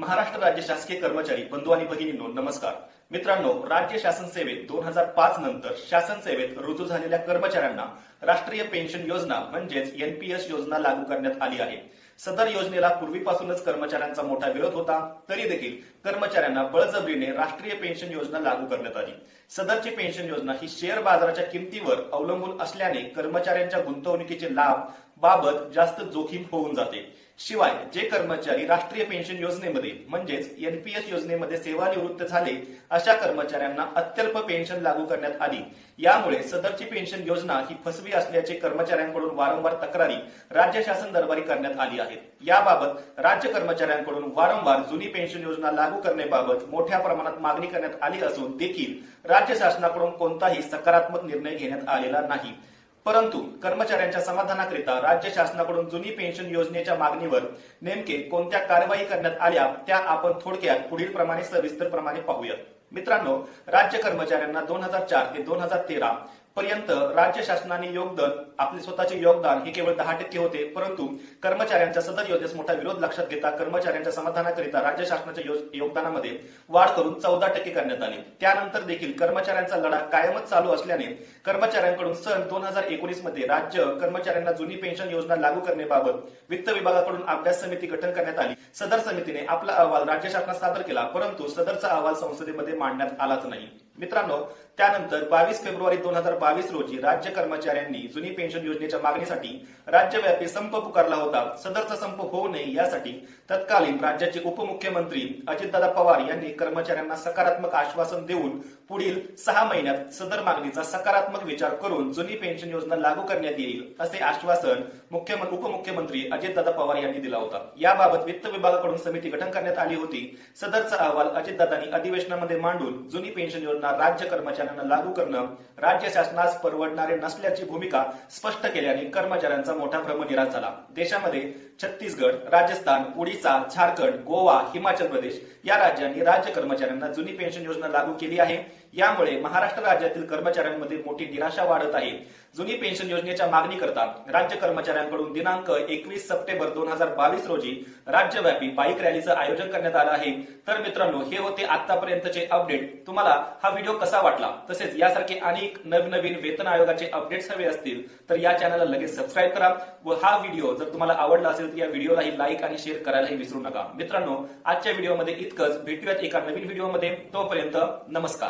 महाराष्ट्र राज्य शासकीय कर्मचारी बंधू आणि भगिनींनो नमस्कार. मित्रांनो राज्य शासन सेवेत दोन हजार पाच नंतर शासन सेवेत रुजू झालेल्या कर्मचाऱ्यांना राष्ट्रीय पेन्शन योजना म्हणजेच एनपीएस योजना लागू करण्यात आली आहे. सदर योजनेला पूर्वीपासूनच कर्मचाऱ्यांचा मोठा विरोध होता तरी देखील कर्मचाऱ्यांना बळजबरीने राष्ट्रीय पेन्शन योजना लागू करण्यात आली. सदरची पेन्शन योजना ही शेअर बाजाराच्या किमतीवर अवलंबून असल्याने कर्मचाऱ्यांच्या गुंतवणुकीचे लाभ बाबत जास्त जोखीम होऊन जाते. शिवाय जे कर्मचारी राष्ट्रीय पेन्शन योजनेमध्ये म्हणजेच एनपीएस योजनेमध्ये सेवानिवृत्त झाले अशा कर्मचाऱ्यांना अत्यल्प पेन्शन लागू करण्यात आली. यामुळे सदरची पेन्शन योजना ही फसवी असल्याचे कर्मचाऱ्यांकडून वारंवार तक्रारी राज्य शासन दरबारी करण्यात आली आहेत. याबाबत राज्य कर्मचाऱ्यांकडून वारंवार जुनी पेन्शन योजना लागू करण्याबाबत मोठ्या प्रमाणात मागणी करण्यात आली असून देखील राज्य शासनाकडून कोणताही सकारात्मक निर्णय घेण्यात आलेला नाही. परंतु कर्मचाऱ्यांच्या समाधानाकरिता राज्य शासनाकडून जुनी पेन्शन योजनेच्या मागणीवर नेमके कोणत्या कारवाई करण्यात आल्या त्या आपण थोडक्यात पुढील प्रमाणे सविस्तर प्रमाणे पाहूयात मित्रांनो राज्य कर्मचाऱ्यांना दोन हजार चार ते दोन हजार तेरा पर्यंत राज्य शासनाने योगदान आपले स्वतःचे योगदान हे केवळ दहा टक्के होते परंतु कर्मचाऱ्यांच्या सदर योजनेस मोठा विरोध लक्षात घेता कर्मचाऱ्यांच्या समाधानाकरिता राज्य शासनाच्या योगदानामध्ये वाढ करून चौदा टक्के करण्यात आली. त्यानंतर देखील कर्मचाऱ्यांचा लढा कायमच चालू असल्याने कर्मचाऱ्यांकडून सन दोन हजार एकोणीसमध्ये राज्य कर्मचाऱ्यांना जुनी पेन्शन योजना लागू करण्याबाबत वित्त विभागाकडून अभ्यास समिती गठन करण्यात आली. सदर समितीने आपला अहवाल राज्य शासनात सादर केला परंतु सदरचा अहवाल संसदेमध्ये मांडण्यात आलाच नाही. मित्रांनो त्यानंतर बावीस फेब्रुवारी दोन हजार बावीस रोजी राज्य कर्मचाऱ्यांनी जुनी पेन्शन योजनेच्या मागणीसाठी राज्यव्यापी संप पुकारला होता. सदरचा संप होऊ नये यासाठी तत्कालीन राज्याचे उपमुख्यमंत्री अजितदादा पवार यांनी कर्मचाऱ्यांना सकारात्मक आश्वासन देऊन पुढील सहा महिन्यात सदर मागणीचा सकारात्मक विचार करून जुनी पेन्शन योजना लागू करण्यात येईल असे आश्वासन मुख्यमंत्री उपमुख्यमंत्री अजितदादा पवार यांनी दिला होता. याबाबत वित्त विभागाकडून समिती गठन करण्यात आली होती. सदरचा अहवाल अजितदादांनी अधिवेशनामध्ये मांडून जुनी पेन्शन योजना योजना राज्य कर्मचाऱ्यांना लागू करणं राज्य शासनास परवडणारे नसल्याची भूमिका स्पष्ट केल्याने कर्मचाऱ्यांचा मोठा भ्रमनिराश झाला. देशामध्ये छत्तीसगड राजस्थान ओडिशा झारखंड गोवा हिमाचल प्रदेश या राज्यांनी राज्य कर्मचाऱ्यांना जुनी पेन्शन योजना लागू केली आहे. यामुळे महाराष्ट्र राज्यातील कर्मचाऱ्यांमध्ये मोठी निराशा वाढत आहे. जुनी पेन्शन योजनेच्या मागणी करता राज्य कर्मचाऱ्यांकडून दिनांक एकवीस सप्टेंबर दोन हजार बावीस रोजी राज्यव्यापी बाईक रॅलीचं आयोजन करण्यात आलं आहे. तर मित्रांनो हे होते आतापर्यंतचे अपडेट. तुम्हाला हा व्हिडिओ कसा वाटला? तसेच यासारखे अनेक नवनवीन वेतन आयोगाचे अपडेट्स हवे असतील तर या चॅनलला लगेच सबस्क्राईब करा व हा व्हिडिओ जर तुम्हाला आवडला असेल तर या व्हिडिओलाही लाईक आणि शेअर करायलाही विसरू नका. मित्रांनो आजच्या व्हिडिओमध्ये इतकंच. भेटूयात एका नवीन व्हिडिओमध्ये तोपर्यंत नमस्कार.